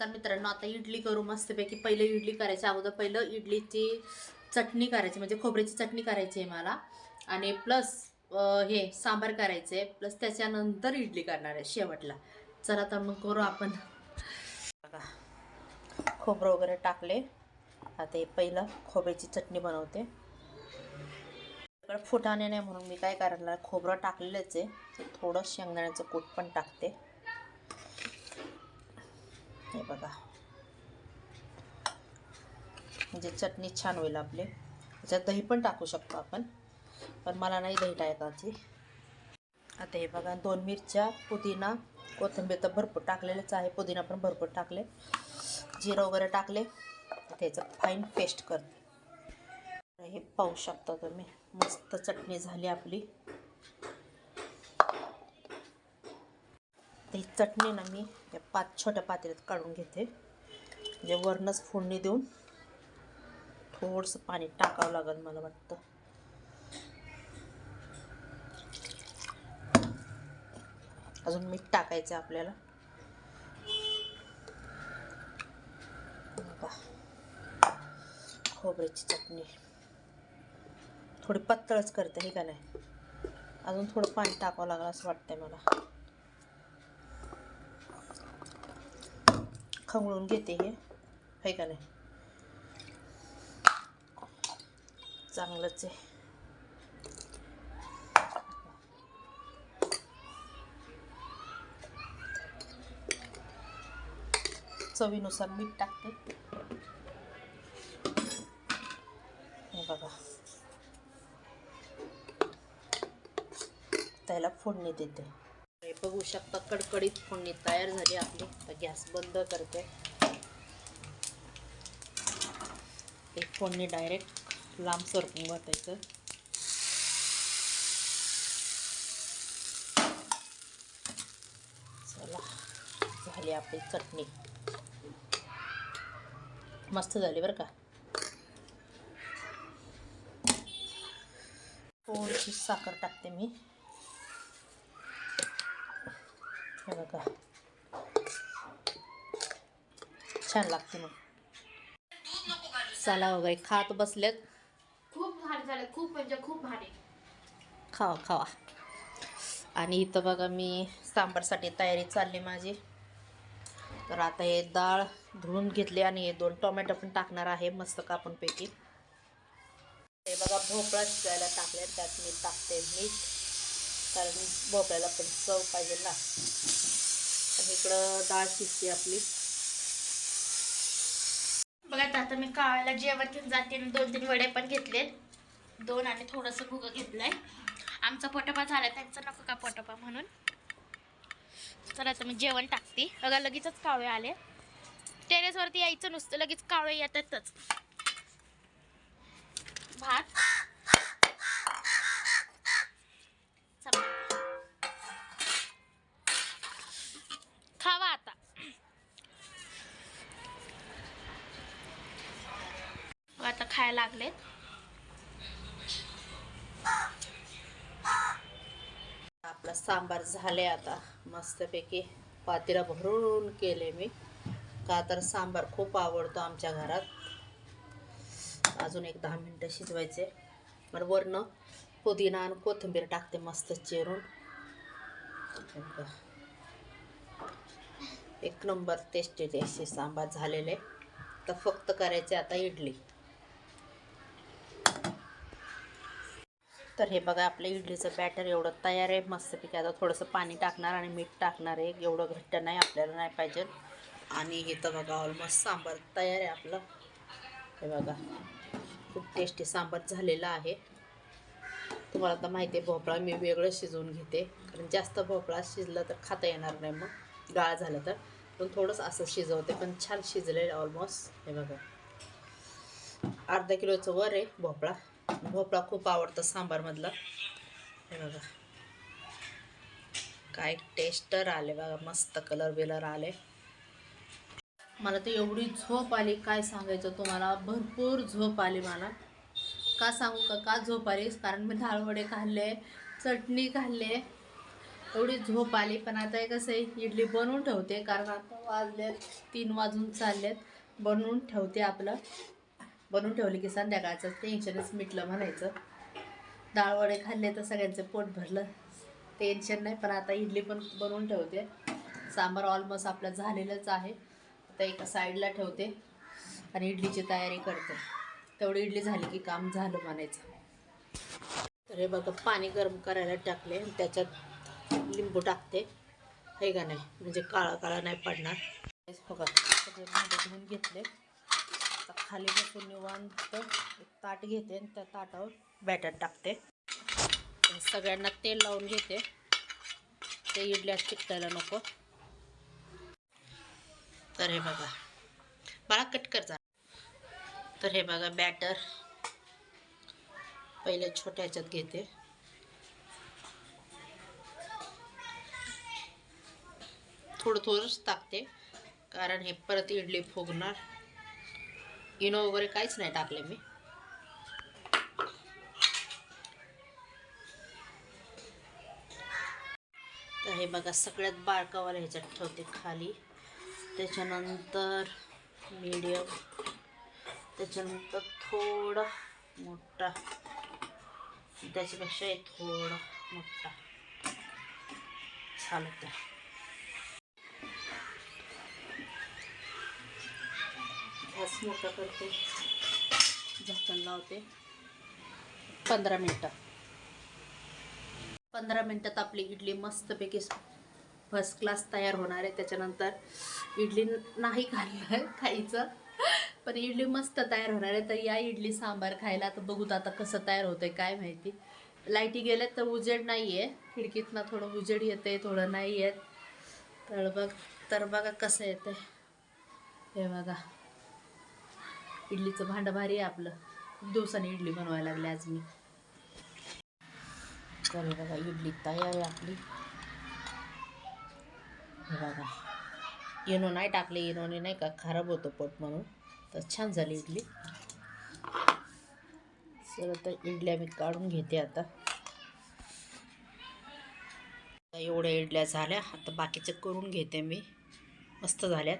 तर मित्रांनो आता इडली करू मस्तपैकी. पहिलं इडली करायची अगोदर पहिलं इडलीची चटणी करायची म्हणजे खोबऱ्याची चटणी करायची आहे मला. आणि प्लस हे सांबार करायचं आहे प्लस त्याच्यानंतर इडली करणार आहे शेवटला. चला तर मग करू आपण. बघा खोबरं वगैरे टाकले. आता हे पहिलं खोबऱ्याची चटणी बनवते. फुटाणे नाही म्हणून मी काय करायला खोबरं टाकलेलंच आहे. थोडं शेंगदाण्याचं कूट पण टाकते. हे बघा. म्हणजे चटणी छान होईल आपले. त्याच्यात दही पण टाकू शकतो आपण पण मला नाही दही टाकायची. आता हे बघा दोन मिरच्या पुदिना कोथिंबीर तर भरपूर टाकलेलंच आहे. पुदिना पण भरपूर टाकले. जिरं वगैरे टाकले. त्याचं फाईन पेस्ट करते. हे पाहू शकता तुम्ही. मस्त चटणी झाली आपली. ही चटणी ना मी या पाच छोट्या पातेल्यात काढून घेते. म्हणजे वरणच फोडणी देऊन थोडंसं पाणी टाकावं लागेल मला वाटतं. अजून मीठ टाकायचं आपल्याला. खोबऱ्याची चटणी. थोडी पातळच करते हे का नाही? अजून थोडं पाणी टाकावं लागलं असं वाटतंय मला. खवळून घेते हे आहे का नाही चांगलंच आहे चवीनुसार मीठ टाकते हे बघा त्याला फोडणी देते बघू शकता कडकडीत फोडणी तयार झाली आपली. तर गॅस बंद करते. एक फोडणी डायरेक्ट लांब सरकून घातायचं चला झाली आपली चटणी. मस्त झाली बरं का. थोडीशी साखर टाकते मी. हे बघा छान लागते मग. चला वगैरे खात बसलेत. खूप भारी झालं खूप म्हणजे खूप भारी. खावा खावा. आणि इथं बघा मी सांबारसाठी तयारी चालली माझी. तर आता हे डाळ धुवून घेतली आणि हे दोन टोमॅटो पण टाकणार आहे मस्त कापूनपैकी. हे बघा भोपळा शिजायला टाकले त्यात मी टाकते मीठ. कारण भोपळ्याला पण चव पाहिजे ना. आणि इकडं डाळ शिजते आपली. बघा आता मी कावायला जेवण घेऊन जाते दोन तीन वडे पण घेतले दोन आणि थोडंसं भुगं घेतलंय. आमचा पोटोपा झाला त्यांचा नको का पोटोपा म्हणून? तर आता मी जेवण टाकते. बघा लगेचच कावळे आले. टेरेसवरती यायचं नुसतं लगेच कावळे येतातच. भात? मग लागलेत. आपला सांबार झाले आता. मस्तपैकी पातीला भरून केले मी. का तर सांबार खूप आवडतो आमच्या घरात. अजून एक दहा मिनटं शिजवायचे. पण वरनं पुदिना आणि कोथिंबीर टाकते मस्त चिरून. एक नंबर टेस्टी टेस्टी सांबार झालेले. तर फक्त करायचे आता इडली. तर हे बघा आपलं इडलीचं बॅटर एवढं तयार आहे मस्तपैकी आता थोडंसं पाणी टाकणार आणि मीठ टाकणार आहे. एवढं घट्ट नाही आपल्याला नाही पाहिजे. आणि इथं बघा ऑलमोस्ट सांबार तयार आहे आपलं. हे बघा खूप टेस्टी सांबार झालेलं आहे. तुम्हाला तर माहिती आहे भोपळा मी वेगळं शिजवून घेते. कारण जास्त भोपळा शिजला तर खाता येणार नाही मग. गाळ झालं तर. पण थोडंसं असं शिजवते पण छान शिजलेलं ऑलमोस्ट हे बघा. अर्धा किलोचं वर आहे भोपळा. भोपळा खूप आवडतो सांबारमधला. हे बघा. काय टेस्टर आले बघा मस्त कलर बिलर आले. मला तर एवढी झोप आली काय सांगायचं तुम्हाला? भरपूर झोप आली मला. का सांगू का? का झोप आली? कारण मी धाळवडे खाल्ले चटणी खाल्ले. एवढी झोप आली पण आता हे कसं आहे इडली बनवून ठेवते कारण आता वाजलेत तीन वाजून चाललेत. बनवून ठेवते आपलं. बनवून ठेवली की संध्याकाळचं टेन्शनच मिटलं म्हणायचं. डाळ वडे खाल्ले तर सगळ्यांचं पोट भरलं. टेन्शन नाही पण आता इडली पण बनवून ठेवते. सांबार ऑलमोस्ट आपलं झालेलंच आहे. आता एका साईडला ठेवते आणि इडलीची तयारी करते. तेवढी इडली झाली की काम झालं म्हणायचं. तर हे बघा पाणी गरम करायला टाकले आणि त्याच्यात लिंबू टाकते. हे का नाही? म्हणजे काळा काळा नाही पडणार. बघा सगळे भांडे घेतले. आता खाली बसून निवांत एक ताट घेते आणि त्या ताटावर बॅटर टाकते. सगळ्यांना तेल लावून घेते. ते इडल्या चिकटायला नको. तर हे बघा. बाळा कट करता तर हे बघा बॅटर पहिले छोट्या ह्याच्यात घेते. थोडं थोडंच टाकते कारण हे परत इडली फुगणार. इनो वगैरे काहीच नाही टाकले मी. तर हे बघा सगळ्यात बारकावाला ह्याच्यात ठेवते खाली. त्याच्यानंतर मीडियम त्याच्यानंतर थोडा मोठा. त्याच्यापेक्षा थोडा मोठा. चालत आहे गॅस मोठा करते. झाकण लावते. पंधरा मिनटं. पंधरा मिनटात आपली इडली मस्तपैकी फर्स्ट क्लास तयार होणार आहे. त्याच्यानंतर इडली नाही खाल्लं खायचं पण इडली मस्त तयार होणार आहे. तर या इडली सांबार खायला तर बघूत आता कसं तयार होतंय काय माहिती. लाईटी गेल्या तर उजेड नाही आहे खिडकीतनं थोडं उजेड येते थोडं नाही येत तर बघ तर बघा कसं येतं हे बघा. इडलीचं भांडं भारी आहे आपलं. खूप दिवसांनी इडली बनवायला लागली आज मी. तर बघा इडली तयार आहे आपली. हे बघा. इनो नाही टाकले इनोने नाही का खराब होतं पोट म्हणून. तर छान झाली इडली. चला तर इडल्या मी काढून घेते आता. आता एवढ्या इडल्या झाल्या आता बाकीचे करून घेते मी. मस्त झाल्यात.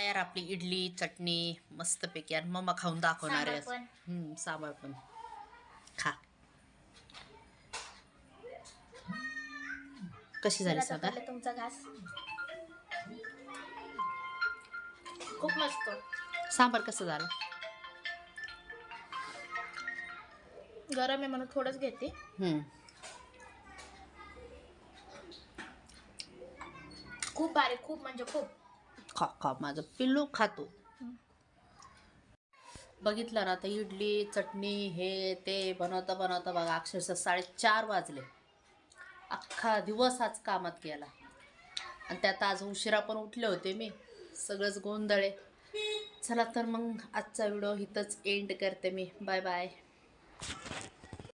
तयार आपली इडली चटणी मस्तपैकी आणि मम्मा खाऊन दाखवणार आहे सांबार पण. खा. कशी झाली सांगा तुमचा घास. खूप मस्त. सांबार कसं झालं? गरम आहे म्हणून थोडंच घेते. हम्म. खूप भारी खूप म्हणजे खूप. खा खा माझं पिल्लू खातो. बघितलं ना आता इडली चटणी हे ते बनवता बनवता बघा अक्षरशः साडेचार वाजले. अख्खा दिवस आज कामात गेला. आणि त्यात आज उशिरा पण उठले होते मी. सगळंच गोंधळे. चला तर मग आजचा व्हिडिओ इथंच एंड करते मी. Bye bye